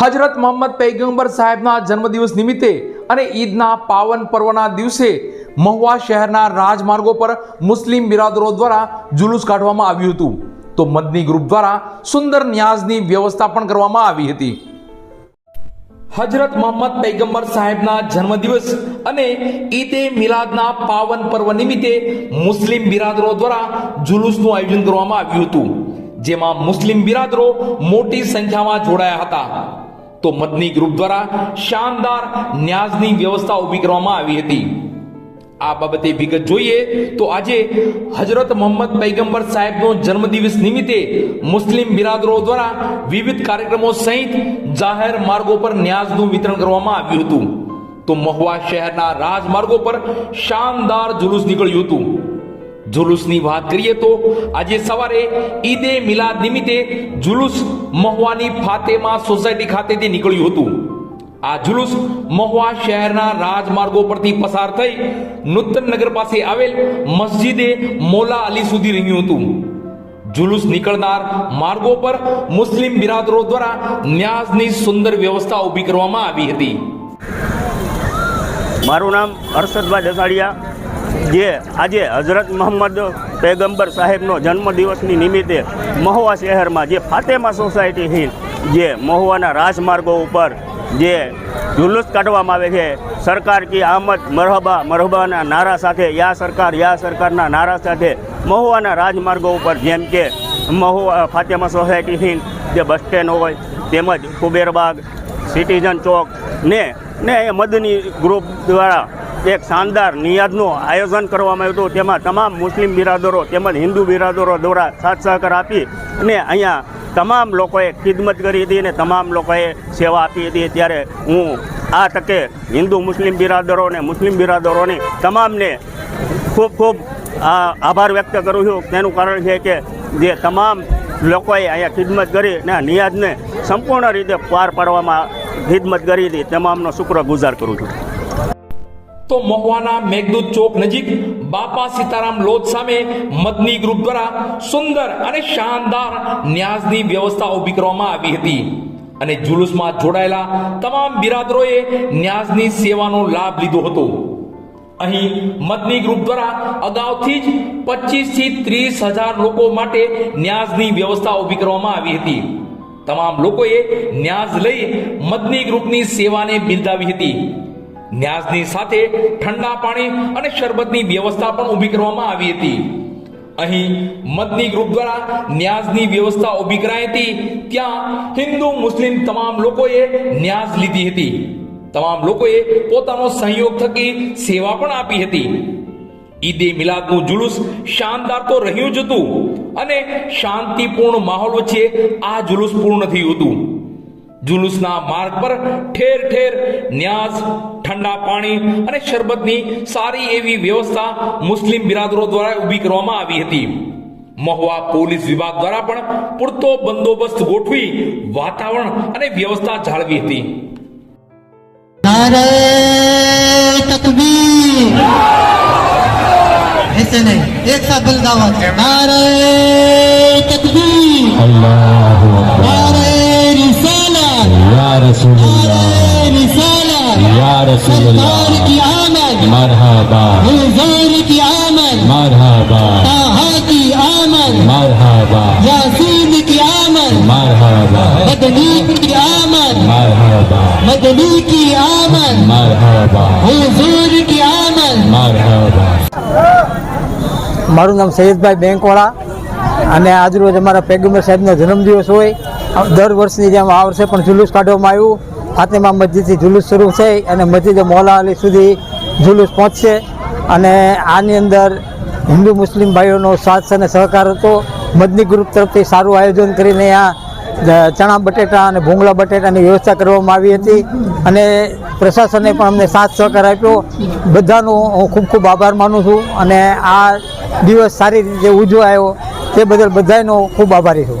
હજરત મોહમ્મદ પૈગંબર સાહેબના જન્મદિવસ નિમિત્તે અને ઈદના પાવન પર્વના દિવસે મહુવા શહેરના રાજમાર્ગો પર મુસ્લિમ બિરાદરો દ્વારા જુલુસ કાઢવામાં આવ્યું હતું. તો મદની ગ્રુપ દ્વારા સુંદર ન્યાઝની વ્યવસ્થા પણ કરવામાં આવી હતી. હજરત મોહમ્મદ પૈગંબર સાહેબના જન્મદિવસ અને ઈદે મિલાદના પાવન પર્વ નિમિત્તે મુસ્લિમ બિરાદરો દ્વારા જુલુસનું આયોજન કરવામાં આવ્યું હતું. જેમાં મુસ્લિમ બિરાદરો મોટી સંખ્યામાં જોડાયા હતા. તો મદની ગ્રુપ દ્વારા શાનદાર ન્યાઝની વ્યવસ્થા ઊભી કરવામાં આવી હતી. આ બાબતે વિગત જોઈએ તો આજે હજરત મોહમ્મદ પૈગંબર સાહેબનો જન્મદિવસ નિમિત્તે મુસ્લિમ બિરાદરો દ્વારા વિવિધ કાર્યક્રમો સહિત જાહેર માર્ગો પર ન્યાઝનું વિતરણ કરવામાં આવ્યું હતું. તો મહુવા શહેરના રાજમાર્ગો પર શાનદાર જુલુસ નીકળ્યું હતું. જુલુસની વાત કરીએ તો આજે સવારે ઈદે મિલાદ નિમિત્તે જુલુસ મહુવાની ફાતેમા સોસાયટી ખાતેથી નીકળ્યું હતું. આ જુલુસ મહુવા શહેરના રાજમાર્ગો પરથી પસાર થઈ નૂતન નગર પાસે આવેલ મસ્જિદે મોલા અલી સુધી રહ્યું હતું. જુલુસ નીકળનાર માર્ગો પર મુસ્લિમ બિરાદરો દ્વારા ન્યાઝની સુંદર વ્યવસ્થા ઊભી કરવામાં આવી હતી. મારું નામ હર્ષદભાઈ દસાડિયા. જે આજે હઝરત મોહમ્મદ પૈગંબર સાહેબનો જન્મદિવસની નિમિત્તે મહુવા શહેરમાં જે ફાતેમા સોસાયટી જે મહુવાના રાજમાર્ગો ઉપર જે જુલુસ કાઢવામાં આવે છે, સરકાર કી આમદ મરહબા, મરહબાના નારા સાથે, યા સરકાર, યા સરકારના નારા સાથે મહુવાના રાજમાર્ગો ઉપર જેમ કે મહુવા, ફાતેમા સોસાયટી જે બસ સ્ટેન્ડ હોય, તેમજ કુબેરબાગ સિટીઝન ચોક ને ને એ મદની ગ્રુપ દ્વારા એક શાનદાર નિયાદનું આયોજન કરવામાં આવ્યું હતું. તેમાં તમામ મુસ્લિમ બિરાદરો તેમજ હિન્દુ બિરાદરો દ્વારા સાથ સહકાર આપી અને અહીંયા તમામ લોકોએ ખિદમત કરી હતી અને તમામ લોકોએ સેવા આપી હતી. ત્યારે હું આ તકે હિન્દુ મુસ્લિમ બિરાદરો અને મુસ્લિમ બિરાદરોની તમામને ખૂબ ખૂબ આભાર વ્યક્ત કરું છું. તેનું કારણ છે કે જે તમામ લોકોએ અહીંયા ખિદમત કરી અને નિયાદને સંપૂર્ણ રીતે પાર પાડવામાં ખિદમત કરી હતી. તમામનો શુક્ર ગુજાર કરું છું. તો મહુવાના મેઘદૂત ચોક નજીક બાપા સીતારામ લોજ સામે મદની ગ્રુપ દ્વારા સુંદર અને શાનદાર ન્યાઝની વ્યવસ્થા ઊભી કરવામાં આવી હતી. અને જુલુસમાં જોડાયેલા તમામ બિરાદરોએ ન્યાઝની સેવાનો લાભ લીધો હતો. અહીં મદની ગ્રુપ દ્વારા અગાઉથી જ પચીસથી ત્રીસ હજાર લોકો માટે ન્યાઝની વ્યવસ્થા ઊભી કરવામાં આવી હતી. તમામ લોકોએ ન્યાઝ લઈ મદની ગ્રુપની સેવાને બિરદાવી હતી. ન્યાઝની સાથે ઠંડા પાણી અને શરબતની વ્યવસ્થા પણ ઊભી કરવામાં આવી હતી. અહીં મદની ગ્રુપ દ્વારા ન્યાઝની વ્યવસ્થા ઊભી કરાઈ હતી. ત્યાં હિન્દુ, મુસ્લિમ તમામ લોકોએ ન્યાઝ લીધી હતી. તમામ લોકોએ પોતાનો સહયોગ થકી સેવા પણ આપી હતી. ઈદે મિલાદનું જુલુસ શાનદાર તો રહ્યું જ હતું અને શાંતિપૂર્ણ માહોલ વચ્ચે આ જુલુસ પૂર્ણ થયું હતું. જુલુસના માર્ગ પર ઠેર ઠેર ન્યાઝ ઠંડા પાણી અને શરબતની સારી એવી વ્યવસ્થા મુસ્લિમ બિરાદરો દ્વારા ઊભી કરવામાં આવી હતી મહુવા પોલીસ વિભાગ દ્વારા પણ પૂરતો બંદોબસ્ત ગોઠવી વાતાવરણ અને વ્યવસ્થા જાળવી હતી नारे तकबीर ऐसे नहीं एक साथ बोल दावत नारे तकबीर अल्लाह رسول اللہ یا رسول اللہ کی آمد مرحبا گلزار کی آمد مرحبا تاہا کی آمد مرحبا یاسین کی آمد مرحبا مدنی کی آمد مرحبا مدنی کی آمد مرحبا حضور کی آمد مرحبا મારું નામ સૈયદભાઈ બેંકવાળા અને આજરોજ અમારા પેગમ્બર સાહેબનો જન્મદિવસ હોય દર વર્ષની જેમ આ વર્ષે પણ જુલુસ કાઢવામાં આવ્યું. ફાતેમા મસ્જિદથી જુલુસ શરૂ થઈ અને મસ્જિદ મોલા અલી સુધી જુલુસ પહોંચશે. અને આની અંદર હિન્દુ મુસ્લિમ ભાઈઓનો સાથ અને સહકાર હતો. મદની ગ્રુપ તરફથી સારું આયોજન કરીને આ ચણા બટેટા અને ભૂંગળા બટેટાની વ્યવસ્થા કરવામાં આવી હતી. અને પ્રશાસને પણ અમને સાથ સહકાર આપ્યો. બધાનો હું ખૂબ ખૂબ આભાર માનું છું અને આ દિવસ સારી રીતે ઉજવાયો. તે બદલ બધાનો ખૂબ આભારી છું.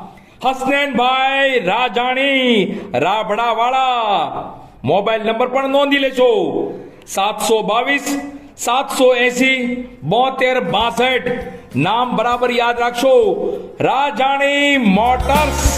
હસનૈનભાઈ રાજાણી રાબડાવાળા મોબાઈલ નંબર પણ નોંધી લેજો. સાતસો બાવીસ, સાતસો એસી, બોતેર બાસઠ. નામ બરાબર યાદ રાખશો. રાજાણી મોટર્સ.